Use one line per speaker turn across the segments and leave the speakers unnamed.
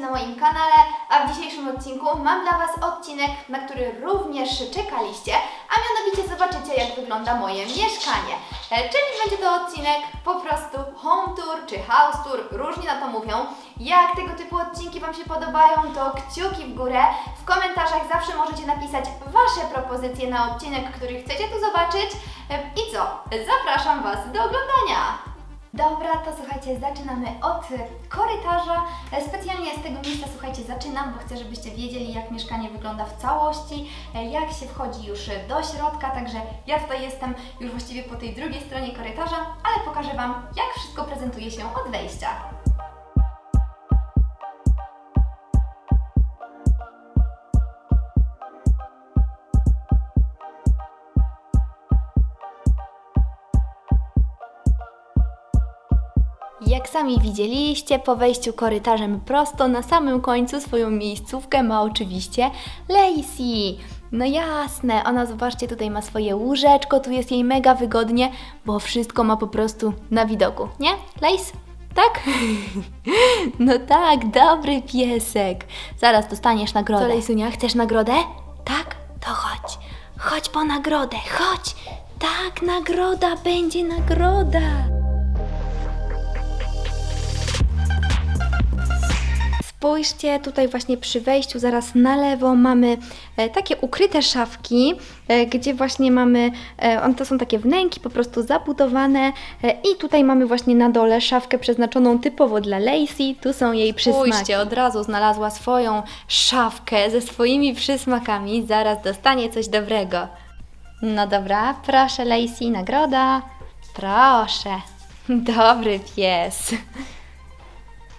na moim kanale, a w dzisiejszym odcinku mam dla Was odcinek, na który również czekaliście, a mianowicie zobaczycie jak wygląda moje mieszkanie. E, Czyli będzie to odcinek po prostu home tour czy house tour, różnie na to mówią. Jak tego typu odcinki Wam się podobają, to kciuki w górę. W komentarzach zawsze możecie napisać Wasze propozycje na odcinek, który chcecie tu zobaczyć. E, I co? Zapraszam Was do oglądania! Dobra, to słuchajcie, zaczynamy od korytarza. E, Specjalnie z tego miejsca, słuchajcie, zaczynam, bo chcę, żebyście wiedzieli, jak mieszkanie wygląda w całości, e, jak się wchodzi już do środka, także ja tutaj jestem już właściwie po tej drugiej stronie korytarza, ale pokażę Wam, jak wszystko prezentuje się od wejścia. Jak sami widzieliście, po wejściu korytarzem prosto na samym końcu swoją miejscówkę ma oczywiście Lacey. No jasne, ona zobaczcie, tutaj ma swoje łóżeczko, tu jest jej mega wygodnie, bo wszystko ma po prostu na widoku, nie? Lace? Tak? No tak, dobry piesek. Zaraz dostaniesz nagrodę. Co, Lejsunia, chcesz nagrodę? Tak? To chodź. Chodź po nagrodę, chodź. Tak, nagroda, będzie nagroda. Spójrzcie, tutaj właśnie przy wejściu zaraz na lewo mamy e, takie ukryte szafki, e, gdzie właśnie mamy, e, on, to są takie wnęki po prostu zabudowane i tutaj mamy właśnie na dole szafkę przeznaczoną typowo dla Lacey, tu są jej przysmaki. Spójrzcie, od razu znalazła swoją szafkę ze swoimi przysmakami, zaraz dostanie coś dobrego. No dobra, proszę Lacey, nagroda. Proszę. Dobry pies.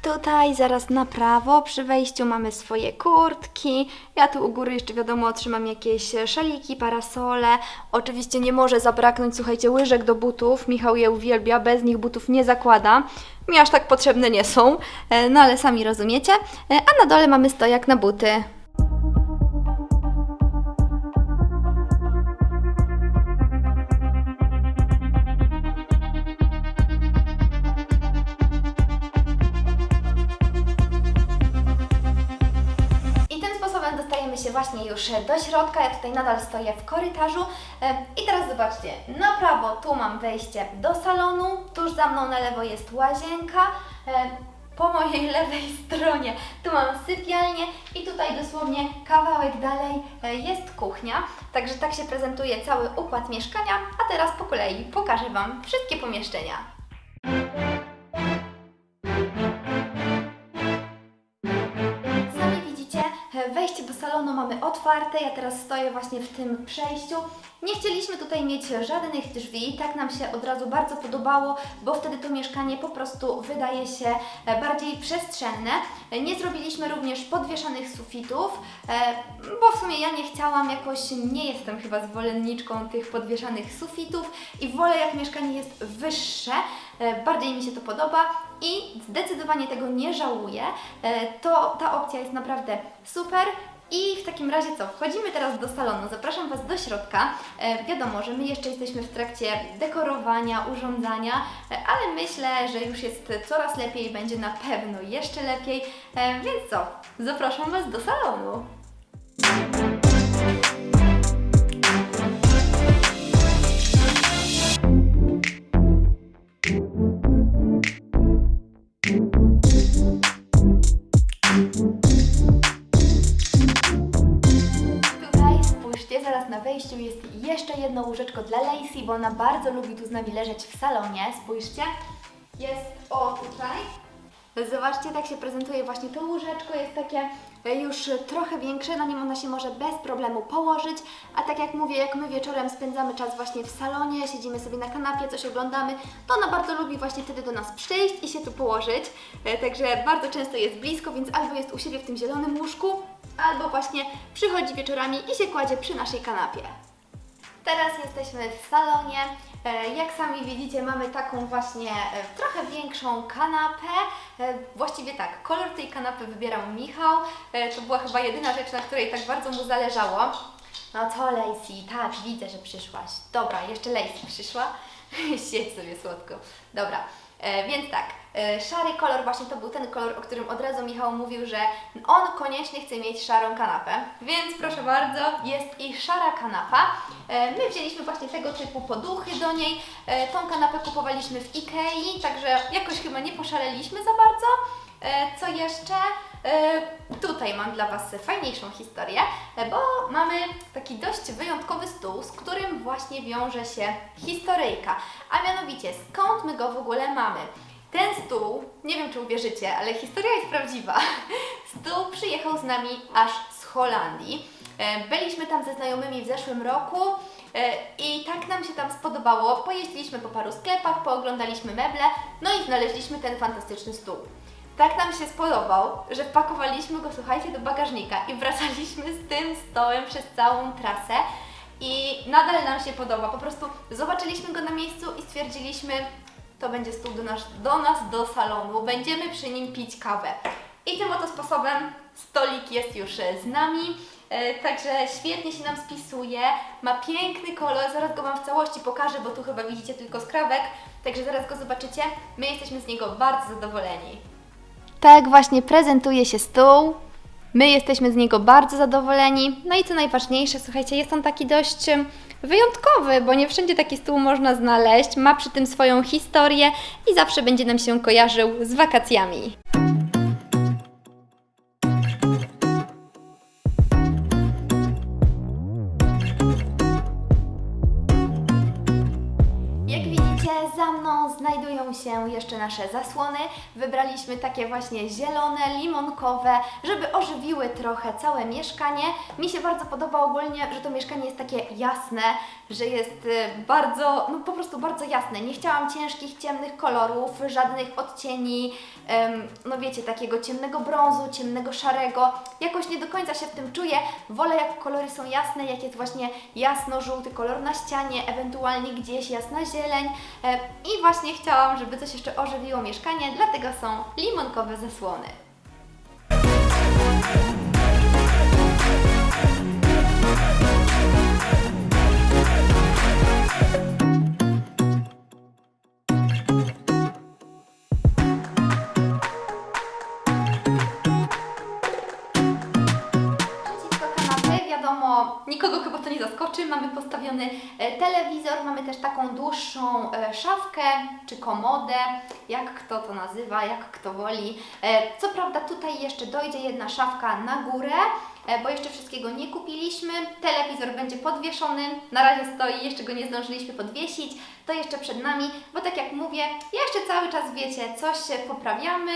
Tutaj zaraz na prawo przy wejściu mamy swoje kurtki. Ja tu u góry jeszcze wiadomo otrzymam jakieś szaliki, parasole. Oczywiście nie może zabraknąć, słuchajcie, łyżek do butów. Michał je uwielbia, bez nich butów nie zakłada. Mi aż tak potrzebne nie są, e, no ale sami rozumiecie. E, A na dole mamy stojak na buty. Już do środka. Ja tutaj nadal stoję w korytarzu. I teraz zobaczcie, na prawo tu mam wejście do salonu, tuż za mną na lewo jest łazienka. Po mojej lewej stronie tu mam sypialnię i tutaj dosłownie kawałek dalej e, jest kuchnia. Także tak się prezentuje cały układ mieszkania. A teraz po kolei pokażę Wam wszystkie pomieszczenia. Wejście do salonu mamy otwarte. Ja teraz stoję właśnie w tym przejściu. Nie chcieliśmy tutaj mieć żadnych drzwi, tak nam się od razu bardzo podobało, bo wtedy to mieszkanie po prostu wydaje się e, bardziej przestrzenne. E, Nie zrobiliśmy również podwieszanych sufitów, e, bo w sumie ja nie chciałam, jakoś nie jestem chyba zwolenniczką tych podwieszanych sufitów i wolę jak mieszkanie jest wyższe, e, bardziej mi się to podoba i zdecydowanie tego nie żałuję. E, To ta opcja jest naprawdę super. I w takim razie co? Wchodzimy teraz do salonu. Zapraszam Was do środka. E, wiadomo, że my jeszcze jesteśmy w trakcie dekorowania, urządzania, e, ale myślę, że już jest coraz lepiej, będzie na pewno jeszcze lepiej. E, więc co? Zapraszam Was do salonu. Jedno łóżeczko dla Lacey, bo ona bardzo lubi tu z nami leżeć w salonie. Spójrzcie, jest o tutaj. Zobaczcie, tak się prezentuje właśnie to łóżeczko, jest takie e, już trochę większe, na nim ona się może bez problemu położyć, a tak jak mówię, jak my wieczorem spędzamy czas właśnie w salonie, siedzimy sobie na kanapie, coś oglądamy, to ona bardzo lubi właśnie wtedy do nas przyjść i się tu położyć, E, także bardzo często jest blisko, więc albo jest u siebie w tym zielonym łóżku, albo właśnie przychodzi wieczorami i się kładzie przy naszej kanapie. Teraz jesteśmy w salonie. E, Jak sami widzicie, mamy taką właśnie e, trochę większą kanapę. E, Właściwie tak, kolor tej kanapy wybierał Michał. To była chyba jedyna rzecz, na której tak bardzo mu zależało. No co Lacey, tak, widzę, że przyszłaś. Dobra, jeszcze Lacey przyszła. Siedź sobie słodko. Dobra, więc tak, Szary kolor, właśnie to był ten kolor, o którym od razu Michał mówił, że on koniecznie chce mieć szarą kanapę. Więc proszę bardzo, jest i szara kanapa. E, My wzięliśmy właśnie tego typu poduchy do niej. E, Tą kanapę kupowaliśmy w Ikei, także jakoś chyba nie poszaleliśmy za bardzo. E, Co jeszcze? E, Tutaj mam dla Was fajniejszą historię, e, bo mamy taki dość wyjątkowy stół, z którym właśnie wiąże się historyjka. A mianowicie, skąd my go w ogóle mamy? Ten stół, nie wiem czy uwierzycie, ale historia jest prawdziwa. Stół przyjechał z nami aż z Holandii. E, Byliśmy tam ze znajomymi w zeszłym roku e, i tak nam się tam spodobało. Pojeździliśmy po paru sklepach, pooglądaliśmy meble, no i znaleźliśmy ten fantastyczny stół. Tak nam się spodobał, że wpakowaliśmy go, słuchajcie, do bagażnika i wracaliśmy z tym stołem przez całą trasę i nadal nam się podoba. Po prostu zobaczyliśmy go na miejscu i stwierdziliśmy, to będzie stół do nas, do nas do salonu, będziemy przy nim pić kawę. I tym oto sposobem stolik jest już e, z nami, e, także świetnie się nam spisuje, ma piękny kolor, zaraz go Wam w całości pokażę, bo tu chyba widzicie tylko skrawek, także zaraz go zobaczycie. My jesteśmy z niego bardzo zadowoleni. Tak właśnie prezentuje się stół. My jesteśmy z niego bardzo zadowoleni. No i co najważniejsze, słuchajcie, jest on taki dość wyjątkowy, bo nie wszędzie taki stół można znaleźć. Ma przy tym swoją historię i zawsze będzie nam się kojarzył z wakacjami. Się jeszcze nasze zasłony. Wybraliśmy takie właśnie zielone, limonkowe, żeby ożywiły trochę całe mieszkanie. Mi się bardzo podoba ogólnie, że to mieszkanie jest takie jasne, że jest y, bardzo, no po prostu bardzo jasne. Nie chciałam ciężkich, ciemnych kolorów, żadnych odcieni, no wiecie, takiego ciemnego brązu, ciemnego szarego. Jakoś nie do końca się w tym czuję. Wolę jak kolory są jasne, jak jest właśnie jasno-żółty kolor na ścianie, ewentualnie gdzieś jasna zieleń. E, I właśnie chciałam, żeby coś jeszcze ożywiło mieszkanie, dlatego są limonkowe zasłony. Zaskoczy. Mamy postawiony e, telewizor, mamy też taką dłuższą e, szafkę czy komodę, jak kto to nazywa, jak kto woli. E, Co prawda tutaj jeszcze dojdzie jedna szafka na górę, bo jeszcze wszystkiego nie kupiliśmy. Telewizor będzie podwieszony, na razie stoi, jeszcze go nie zdążyliśmy podwiesić. To jeszcze przed nami, bo tak jak mówię, jeszcze cały czas wiecie, coś się poprawiamy,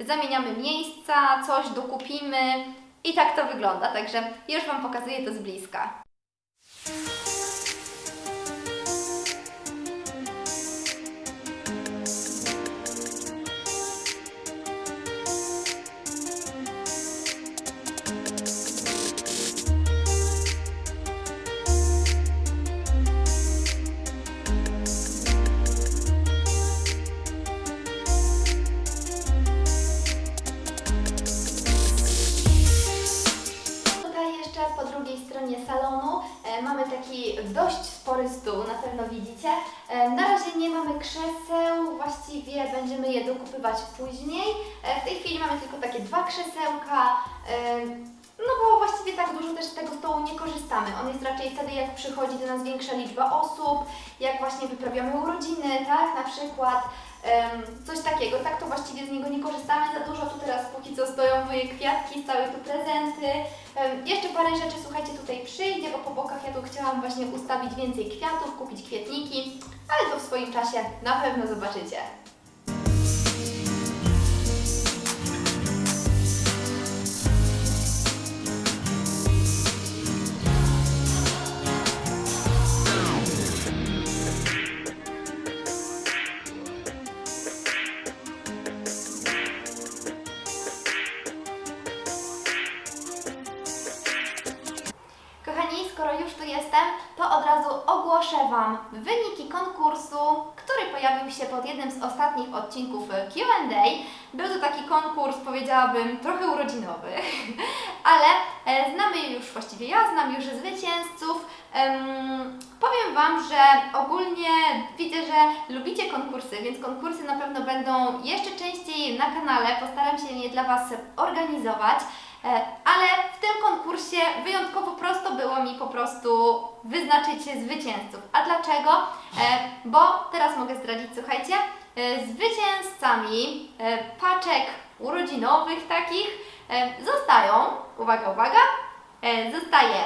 zamieniamy miejsca, coś dokupimy. I tak to wygląda, także już Wam pokazuję to z bliska. Stronie salonu e, mamy taki dość spory stół, na pewno widzicie. E, na razie nie mamy krzeseł, właściwie będziemy je dokupywać później. E, w tej chwili mamy tylko takie dwa krzesełka. No bo właściwie tak dużo też z tego stołu nie korzystamy. On jest raczej wtedy, jak przychodzi do nas większa liczba osób, jak właśnie wyprawiamy urodziny, tak, na przykład. Coś takiego, tak to właściwie z niego nie korzystamy za dużo. Tu teraz póki co stoją moje kwiatki, stały tu prezenty. Jeszcze parę rzeczy, słuchajcie, tutaj przyjdzie, bo po bokach ja tu chciałam właśnie ustawić więcej kwiatów, kupić kwietniki, ale to w swoim czasie na pewno zobaczycie. Skoro już tu jestem, to od razu ogłoszę Wam wyniki konkursu, który pojawił się pod jednym z ostatnich odcinków QA. Był to taki konkurs, powiedziałabym, trochę urodzinowy, ale e, znamy już, właściwie ja znam już zwycięzców. Em, powiem Wam, że ogólnie widzę, że lubicie konkursy, więc konkursy na pewno będą jeszcze częściej na kanale. Postaram się je dla Was organizować. E, Ale w tym konkursie wyjątkowo prosto było mi po prostu wyznaczyć zwycięzców. A dlaczego? E, Bo teraz mogę zdradzić, słuchajcie, e, zwycięzcami paczek urodzinowych takich zostają, uwaga, uwaga, zostaje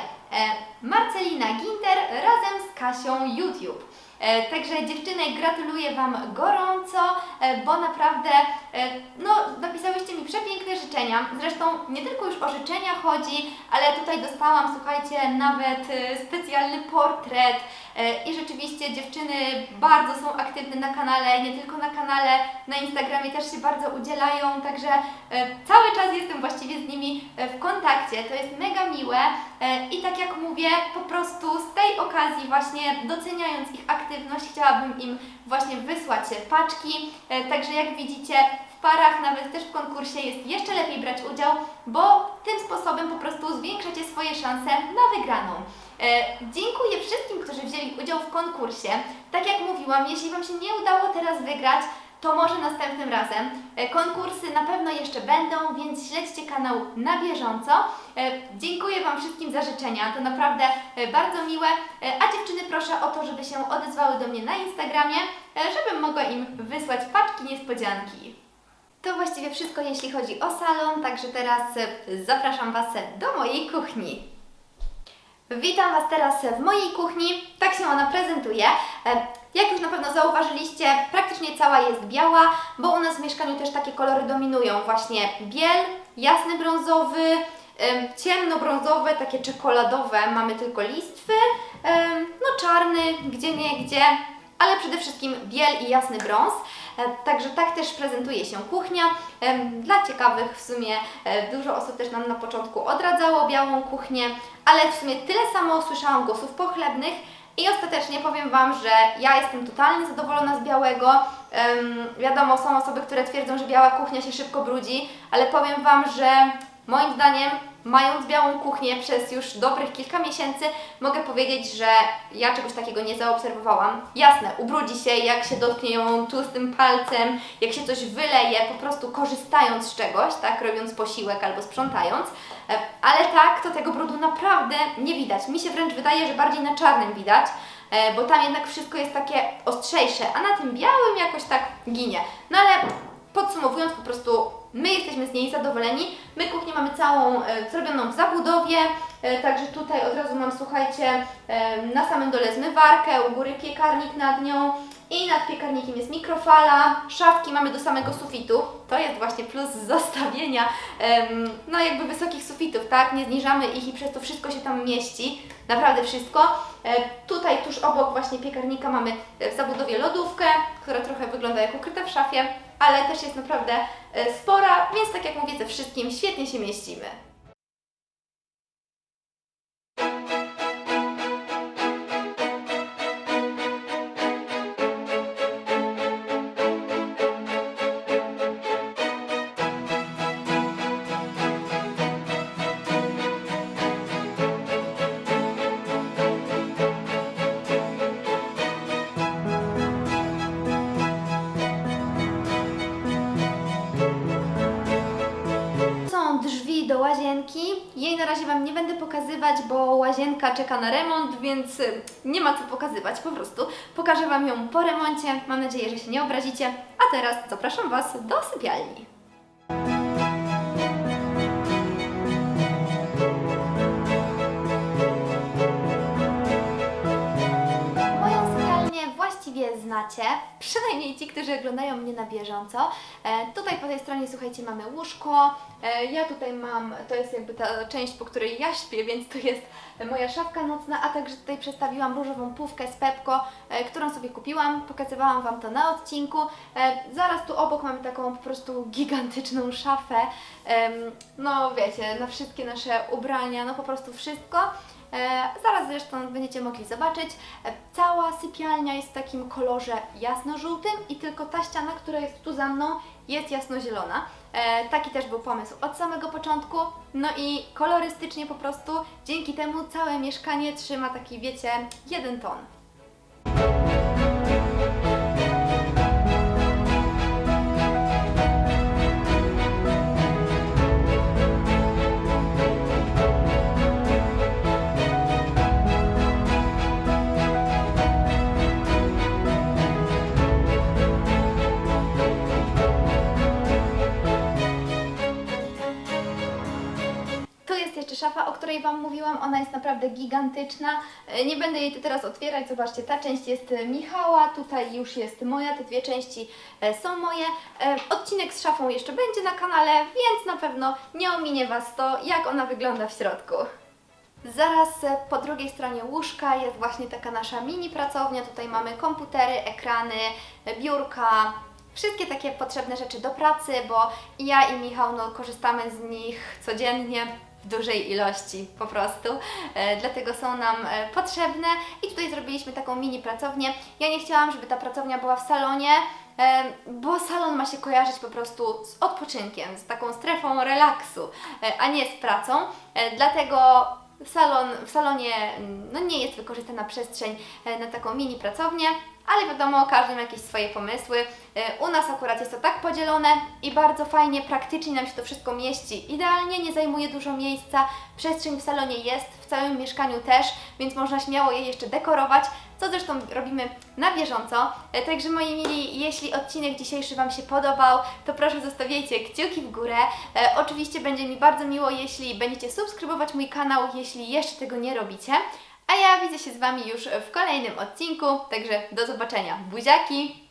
Marcelina Ginter razem z Kasią YouTube. E, Także dziewczyny, gratuluję Wam gorąco, e, bo naprawdę e, no, napisałyście mi przepiękne życzenia. Zresztą nie tylko już o życzenia chodzi, ale tutaj dostałam, słuchajcie, nawet specjalny portret i rzeczywiście dziewczyny bardzo są aktywne na kanale, nie tylko na kanale, na Instagramie też się bardzo udzielają, także e, cały czas jestem właściwie z nimi e, w kontakcie. To jest mega miłe e, i tak jak mówię, po prostu z tej okazji właśnie doceniając ich aktywność, chciałabym im właśnie wysłać paczki. E, Także jak widzicie, w parach, nawet też w konkursie jest jeszcze lepiej brać udział, bo tym sposobem po prostu zwiększacie swoje szanse na wygraną. E, Dziękuję wszystkim, którzy wzięli udział w konkursie. Tak jak mówiłam, jeśli Wam się nie udało teraz wygrać, to może następnym razem. E, Konkursy na pewno jeszcze będą, więc śledźcie kanał na bieżąco. E, Dziękuję Wam wszystkim za życzenia, to naprawdę bardzo miłe. A dziewczyny proszę o to, żeby się odezwały do mnie na Instagramie, żebym mogła im wysłać paczki niespodzianki. To właściwie wszystko, jeśli chodzi o salon, także teraz zapraszam Was do mojej kuchni. Witam Was teraz w mojej kuchni. Tak się ona prezentuje. E, Jak już na pewno zauważyliście, praktycznie cała jest biała, bo u nas w mieszkaniu też takie kolory dominują. Właśnie biel, jasny brązowy, em, ciemnobrązowe, takie czekoladowe, mamy tylko listwy, no czarny, gdzie nie gdzie, ale przede wszystkim biel i jasny brąz. E, Także tak też prezentuje się kuchnia. Dla ciekawych w sumie e, dużo osób też nam na początku odradzało białą kuchnię, ale w sumie tyle samo słyszałam głosów pochlebnych i ostatecznie powiem Wam, że ja jestem totalnie zadowolona z białego. Wiadomo, są osoby, które twierdzą, że biała kuchnia się szybko brudzi, ale powiem Wam, że moim zdaniem mając białą kuchnię przez już dobrych kilka miesięcy, mogę powiedzieć, że ja czegoś takiego nie zaobserwowałam. Jasne, ubrudzi się, jak się dotknie ją tłustym palcem, jak się coś wyleje, po prostu korzystając z czegoś, tak, robiąc posiłek albo sprzątając. E, Ale tak, to tego brudu naprawdę nie widać. Mi się wręcz wydaje, że bardziej na czarnym widać, e, bo tam jednak wszystko jest takie ostrzejsze, a na tym białym jakoś tak ginie. No ale Podsumowując, po prostu my jesteśmy z niej zadowoleni. My kuchnię mamy całą e, zrobioną w zabudowie, e, także tutaj od razu mam, słuchajcie, e, na samym dole zmywarkę, u góry piekarnik nad nią i nad piekarnikiem jest mikrofala, szafki mamy do samego sufitu. To jest właśnie plus zostawienia, no jakby wysokich sufitów, tak? Nie zniżamy ich i przez to wszystko się tam mieści, naprawdę wszystko. Tutaj tuż obok właśnie piekarnika mamy w zabudowie lodówkę, która trochę wygląda jak ukryta w szafie, ale też jest naprawdę e, spora, więc tak jak mówię, ze wszystkim świetnie się mieścimy. Jej na razie Wam nie będę pokazywać, bo łazienka czeka na remont, więc y, nie ma co pokazywać po prostu. Pokażę Wam ją po remoncie. Mam nadzieję, że się nie obrazicie. A teraz zapraszam Was do sypialni. Właściwie znacie, przynajmniej ci, którzy oglądają mnie na bieżąco. E, tutaj po tej stronie, słuchajcie, mamy łóżko. E, ja tutaj mam, to jest jakby ta część, po której ja śpię, więc to jest moja szafka nocna, a także tutaj przestawiłam różową pówkę z Pepko, e, którą sobie kupiłam. Pokazywałam Wam to na odcinku. Zaraz tu obok mamy taką po prostu gigantyczną szafę. No wiecie, na wszystkie nasze ubrania, no po prostu wszystko. E, zaraz zresztą będziecie mogli zobaczyć. E, cała sypialnia jest w takim kolorze jasno jasno-żółtym i tylko ta ściana, która jest tu za mną, jest jasnozielona. E, taki też był pomysł od samego początku. No i kolorystycznie po prostu dzięki temu całe mieszkanie trzyma taki, wiecie, jeden ton. Ona jest naprawdę gigantyczna. E, Nie będę jej teraz otwierać. Zobaczcie, ta część jest e, Michała, tutaj już jest moja. Te dwie części e, są moje. Odcinek z szafą jeszcze będzie na kanale, więc na pewno nie ominie Was to, jak ona wygląda w środku. Zaraz po drugiej stronie łóżka jest właśnie taka nasza mini pracownia. Tutaj mamy komputery, ekrany, biurka, wszystkie takie potrzebne rzeczy do pracy, bo ja i Michał no, korzystamy z nich codziennie w dużej ilości po prostu, e, dlatego są nam e, potrzebne. I tutaj zrobiliśmy taką mini pracownię. Ja nie chciałam, żeby ta pracownia była w salonie, e, bo salon ma się kojarzyć po prostu z odpoczynkiem, z taką strefą relaksu, a nie z pracą, dlatego salon, w salonie mm, no, nie jest wykorzystana przestrzeń na taką mini pracownię, ale wiadomo, każdy ma jakieś swoje pomysły. E, U nas akurat jest to tak podzielone i bardzo fajnie, praktycznie nam się to wszystko mieści. Idealnie, nie zajmuje dużo miejsca, przestrzeń w salonie jest, w całym mieszkaniu też, więc można śmiało je jeszcze dekorować, co zresztą robimy na bieżąco. E, Także moi mili, jeśli odcinek dzisiejszy Wam się podobał, to proszę zostawiajcie kciuki w górę. E, oczywiście będzie mi bardzo miło, jeśli będziecie subskrybować mój kanał, jeśli jeszcze tego nie robicie. A ja widzę się z Wami już w kolejnym odcinku, także do zobaczenia. Buziaki!